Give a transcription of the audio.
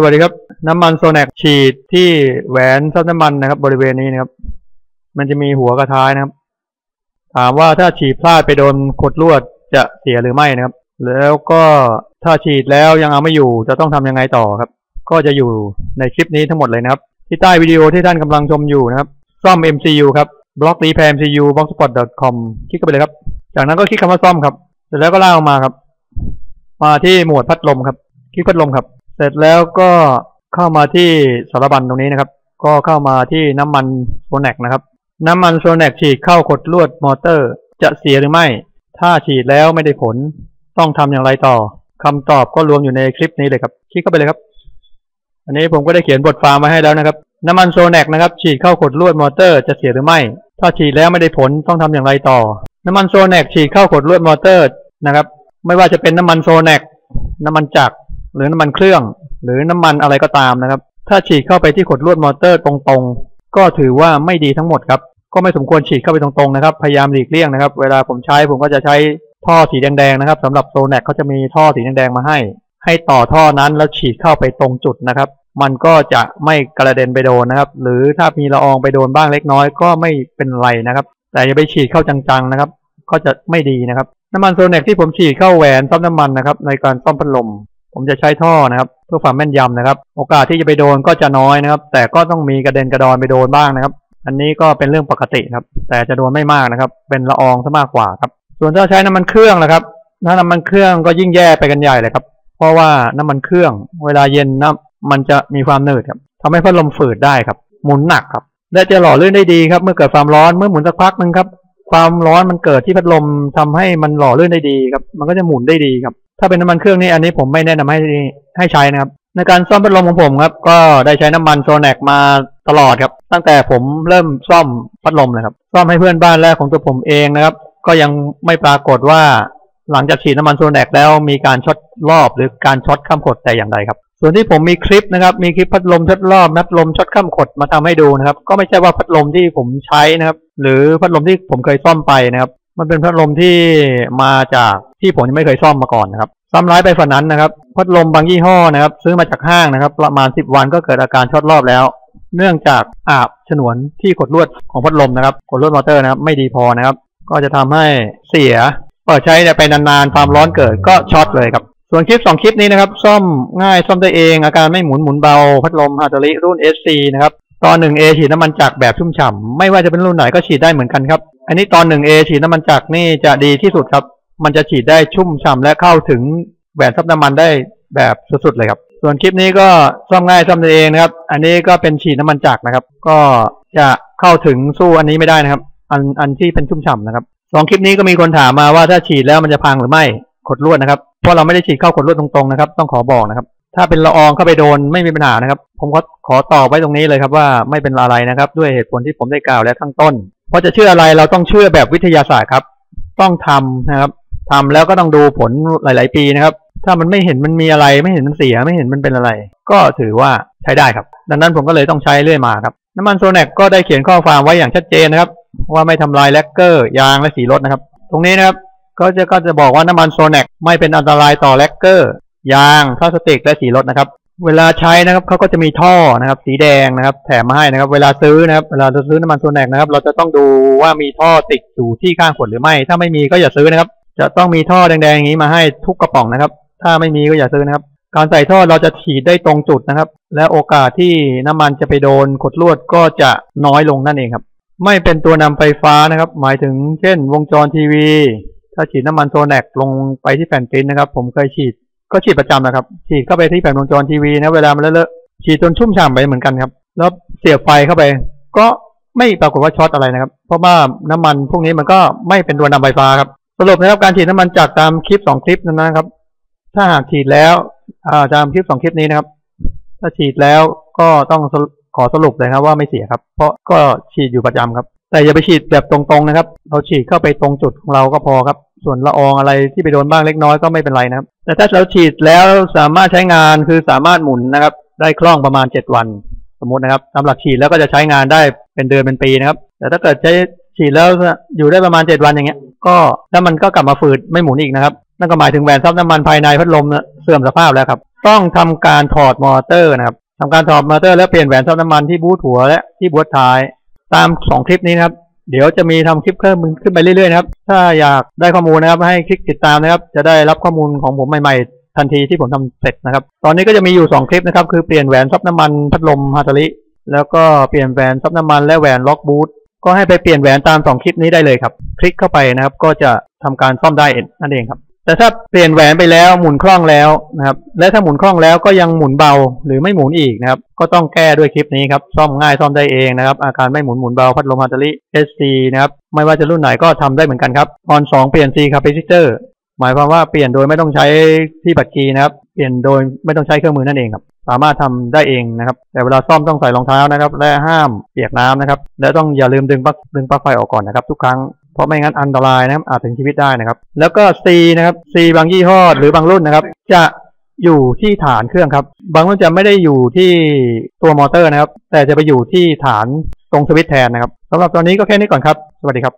สวัสดีครับ น้ำมันโซแนกฉีดที่แหวนซับน้ำมันนะครับ บริเวณนี้นะครับ มันจะมีหัวกระท้ายนะครับ ถามว่าถ้าฉีดพลาดไปโดนขดลวดจะเสียหรือไม่นะครับ แล้วก็ถ้าฉีดแล้วยังเอาไม่อยู่จะต้องทำยังไงต่อครับ ก็จะอยู่ในคลิปนี้ทั้งหมดเลยนะครับ ที่ใต้วิดีโอที่ท่านกำลังชมอยู่นะครับ ซ่อม MCU ครับบล็อกรีแพร์ MCU blogspot.com คลิกเข้าไปเลยครับ จากนั้นก็คลิกคำว่าซ่อมครับเสร็จแล้วก็ลากออกมาครับ มาที่หมวดพัดลมครับ คลิกพัดลมครับ เสร็จแล้วก็เข้ามาที่สารบัญตรงนี้นะครับ ก็เข้ามาที่น้ำมันโซแนกนะครับ น้ำมันโซแนกฉีดเข้าขดลวดมอเตอร์ จะเสียหรือไม่ ถ้าฉีดแล้วไม่ได้ผล ต้องทำอย่างไรต่อคำตอบก็รวมอยู่ในคลิปนี้เลยครับ คลิกเข้าไปเลยครับ อันนี้ผมก็ได้เขียนบทความมาให้แล้วนะครับ น้ำมันโซแนกนะครับ ฉีดเข้าขดลวดมอเตอร์จะเสียหรือไม่ ถ้าฉีดแล้วไม่ได้ผลต้องทำอย่างไรต่อ น้ำมันโซแนกฉีดเข้าขดลวดมอเตอร์นะครับ ไม่ว่าจะเป็นน้ำมันโซแนกน้ำมันจักร หรือน้ำมันเครื่อง หรือน้ำมันอะไรก็ตามนะครับ ถ้าฉีดเข้าไปที่ขดลวดมอเตอร์ตรงๆ ก็ถือว่าไม่ดีทั้งหมดครับ ก็ไม่สมควรฉีดเข้าไปตรงๆนะครับ พยายามหลีกเลี่ยงนะครับ เวลาผมใช้ผมก็จะใช้ท่อสีแดงๆนะครับสำหรับโซแนกเขาจะมีท่อสีแดงๆมาให้ ให้ต่อท่อนั้นแล้วฉีดเข้าไปตรงจุดนะครับ มันก็จะไม่กระเด็นไปโดนนะครับ หรือถ้ามีละอองไปโดนบ้างเล็กน้อยก็ไม่เป็นไรนะครับ แต่อย่าไปฉีดเข้าจังๆนะครับ ก็จะไม่ดีนะครับน้ำมันโซเนกที่ผมฉีดเข้าแหวนซ่อมน้ำมันนะครับในการซ่อมพัดลม ผมจะใช้ท่อนะครับ เพื่อความแม่นยำนะครับ โอกาสที่จะไปโดนก็จะน้อยนะครับ แต่ก็ต้องมีกระเด็นกระดอนไปโดนบ้างนะครับ อันนี้ก็เป็นเรื่องปกติครับ แต่จะโดนไม่มากนะครับ เป็นละอองซะมากกว่าครับ ส่วนถ้าใช้น้ำมันเครื่องนะครับถ้าน้ำมันเครื่องก็ยิ่งแย่ไปกันใหญ่เลยครับ เพราะว่าน้ำมันเครื่อง เวลาเย็นน้ำมันจะมีความหนืดครับทำให้พัดลมฝืดได้ครับ หมุนหนักครับและจะหล่อลื่นได้ดีครับ เมื่อเกิดความร้อนเมื่อหมุนสักพักหนึ่งครับความร้อนมันเกิดที่พัดลมทำให้มันหล่อลื่นได้ดีครับ มันก็จะหมุนได้ดีครับ ถ้าเป็นน้ำมันเครื่องนี่อันนี้ผมไม่แนะนำให้ให้ใช้นะครับ ในการซ่อมพัดลมของผมครับ ก็ได้ใช้น้ำมันโซแนกมาตลอดครับ ตั้งแต่ผมเริ่มซ่อมพัดลมนะครับ ซ่อมให้เพื่อนบ้านแรกของตัวผมเองนะครับ ก็ยังไม่ปรากฏว่าหลังจากฉีดน้ำมันโซแนกแล้วมีการช็อตรอบหรือการช็อตข้ามขดแต่อย่างใดครับ ส่วนที่ผมมีคลิปนะครับ มีคลิปพัดลมช็อตรอบนัดลมช็อตข้ามขดมาทำให้ดูนะครับ ก็ไม่ใช่ว่าพัดลมที่ผมใช้นะครับ หรือพัดลมที่ผมเคยซ่อมไปนะครับ มันเป็นพัดลมที่มาจากที่ผมยังไม่เคยซ่อมมาก่อนนะครับซ้ำร้ายไปฝันนั้นนะครับ พัดลมบางยี่ห้อนะครับ ซื้อมาจากห้างนะครับ ประมาณสิบวันก็เกิดอาการช็อตรอบแล้ว เนื่องจากอาบฉนวนที่ขดลวดของพัดลมนะครับขดลวดมอเตอร์นะครับ ไม่ดีพอนะครับ ก็จะทำให้เสียเปิดใช้ไปนานๆความร้อนเกิดก็ช็อตเลยครับส่วนคลิปสองคลิปนี้นะครับ ซ่อมง่ายซ่อมได้เอง อาการไม่หมุนหมุนเบา พัดลมฮาตาริรุ่น SC นะครับตอน 1A ฉีดน้ำมันจักแบบชุ่มฉ่ำไม่ว่าจะเป็นรุ่นไหนก็ฉีดได้เหมือนกันครับ อันนี้ตอน 1A ฉีดน้ำมันจักรนี่จะดีที่สุดครับ มันจะฉีดได้ชุ่มฉ่ำและเข้าถึงแหวนซับน้ำมันได้แบบสุดๆเลยครับ ส่วนคลิปนี้ก็ซ่อมง่ายซ่อมเองนะครับ อันนี้ก็เป็นฉีดน้ำมันจักรนะครับ ก็จะเข้าถึงสู้อันนี้ไม่ได้นะครับ อันอันที่เป็นชุ่มฉ่ำนะครับสองคลิปนี้ก็มีคนถามมาว่าถ้าฉีดแล้วมันจะพังหรือไม่ขดลวดนะครับเพราะเราไม่ได้ฉีดเข้าขดลวดตรงๆนะครับ ต้องขอบอกนะครับ ถ้าเป็นละอองเข้าไปโดนไม่มีปัญหานะครับ ผมก็ขอตอบไว้ตรงนี้เลยครับว่าไม่เป็นอะไรนะครับ ด้วยเหตุผลที่ผมได้กล่าวแล้วข้างต้น พราะจะเชื่ออะไรเราต้องเชื่อแบบวิทยาศาสตร์ครับ ต้องทำนะครับทำแล้วก็ต้องดูผลหลาย ๆ ปีนะครับ ถ้ามันไม่เห็นมันมีอะไร ไม่เห็นมันเสียไม่เห็นมันเป็นอะไร ก็ถือว่าใช้ได้ครับ ดังนั้นผมก็เลยต้องใช้เรื่อยมาครับ น้ำมันโซแนกก็ได้เขียนข้อความไว้อย่างชัดเจนนะครับ ว่าไม่ทำลายแลกเกอร์ยางและสีรถนะครับ ตรงนี้นะครับก็จะก็จะบอกว่าน้ำมันโซแนกไม่เป็นอันตรายต่อแลกเกอร์ยางพลาสติกและสีรถนะครับ เวลาใช้นะครับเขาก็จะมีท่อนะครับ สีแดงนะครับ แถมมาให้นะครับ เวลาซื้อนะครับ เวลาเราซื้อน้ำมันโซแนกนะครับ เราจะต้องดูว่ามีท่อติดอยู่ที่ข้างขวดหรือไม่ ถ้าไม่มีก็อย่าซื้อนะครับ จะต้องมีท่อแดงๆอย่างนี้มาให้ทุกกระป๋องนะครับ ถ้าไม่มีก็อย่าซื้อนะครับ การใส่ท่อเราจะฉีดได้ตรงจุดนะครับ และโอกาสที่น้ำมันจะไปโดนขดลวดก็จะน้อยลงนั่นเองครับ ไม่เป็นตัวนำไฟฟ้านะครับ หมายถึงเช่น วงจรทีวี ถ้าฉีดน้ำมันโซแนกลงไปที่แผ่นปิ้นนะครับ ผมเคยฉีด ก็ฉีดประจำนะครับ ฉีดเข้าไปที่แผ่นวงจรทีวีนะ เวลามันเลอะๆฉีดจนชุ่มฉ่ำไปเหมือนกันครับ แล้วเสียบไฟเข้าไป ก็ไม่ปรากฏว่าช็อตอะไรนะครับ เพราะว่าน้ำมันพวกนี้มันก็ไม่เป็นตัวนำไฟฟ้าครับสรุปนะครับการฉีดน้ำมันจากตามคลิปสองคลิปนั้นนะครับ ถ้าหากฉีดแล้วาตามคลิปสองคลิปนี้นะครับ ถ้าฉีดแล้วก็ต้องขอสรุปเลยครับว่าไม่เสียครับ เพราะก็ฉีดอยู่ประจำครับ แต่อย่าไปฉีดแบบตรงๆนะครับ เราฉีดเข้าไปตรงจุดของเราก็พอครับ ส่วนละอองอะไรที่ไปโดนบ้างเล็กน้อยก็ไม่เป็นไรนะครับ แต่ถ้าเราฉีดแล้วสามารถใช้งานคือสามารถหมุนนะครับ ได้คล่องประมาณเจ็ดวัน สมมตินะครับสำหรับฉีดแล้วก็จะใช้งานได้เป็นเดือนเป็นปีนะครับ แต่ถ้าเกิดใช้ฉีดแล้วอยู่ได้ประมาณเจ็ดวันอย่างเงี้ย ก็แล้วมันก็กลับมาฝืดไม่หมุนอีกนะครับนั่นก็หมายถึงแหวนซับน้ำมันภายในพัดลมเสื่อมสภาพแล้วครับ ต้องทำการถอดมอเตอร์นะครับทำการถอดมอเตอร์แล้วเปลี่ยนแหวนซับน้ำมันที่บูทหัวและที่บูทท้าย ตามสองคลิปนี้นะครับ เดี๋ยวจะมีทำคลิปเพิ่มขึ้นไปเรื่อยๆนะครับ ถ้าอยากได้ข้อมูลนะครับให้คลิกติดตามนะครับ จะได้รับข้อมูลของผมใหม่ๆ ทันทีที่ผมทำเสร็จนะครับ ตอนนี้ก็จะมีอยู่สองคลิปนะครับ คือเปลี่ยนแหวนซับน้ำมันพัดลมฮาตาริแล้วก็เปลี่ยนแหวนซับน้ำมันและแหวนล็อกบูทก็ให้ไปเปลี่ยนแหวนตามสองคลิปนี้ได้เลยครับ คลิกเข้าไปนะครับ ก็จะทำการซ่อมได้นั่นเองครับ แต่ถ้าเปลี่ยนแหวนไปแล้วหมุนคล่องแล้วนะครับ และถ้าหมุนคล่องแล้วก็ยังหมุนเบาหรือไม่หมุนอีกนะครับ ก็ต้องแก้ด้วยคลิปนี้ครับ ซ่อมง่ายซ่อมได้เองนะครับ อาการไม่หมุนหมุนเบาพัดลมฮัตเตอรี่ SC นะครับ ไม่ว่าจะรุ่นไหนก็ทำได้เหมือนกันครับออนสองเปลี่ยน C capacitor หมายความว่าเปลี่ยนโดยไม่ต้องใช้ที่บัตรคีนะครับ เปลี่ยนโดยไม่ต้องใช้เครื่องมือนั่นเองครับ สามารถทำได้เองนะครับ แต่เวลาซ่อมต้องใส่รองเท้านะครับ และห้ามเปียกน้ำนะครับ และต้องอย่าลืมดึงปลั๊กดึงปลั๊กไฟออกก่อนนะครับ ทุกครั้ง เพราะไม่งั้นอันตรายนะครับอาจถึงชีวิตได้นะครับ แล้วก็ C นะครับ C บางยี่ห้อหรือบางรุ่นนะครับ จะอยู่ที่ฐานเครื่องครับ บางรุ่นจะไม่ได้อยู่ที่ตัวมอเตอร์นะครับ แต่จะไปอยู่ที่ฐานตรงสวิตช์แทนนะครับสำหรับตอนนี้ก็แค่นี้ก่อนครับ สวัสดีครับ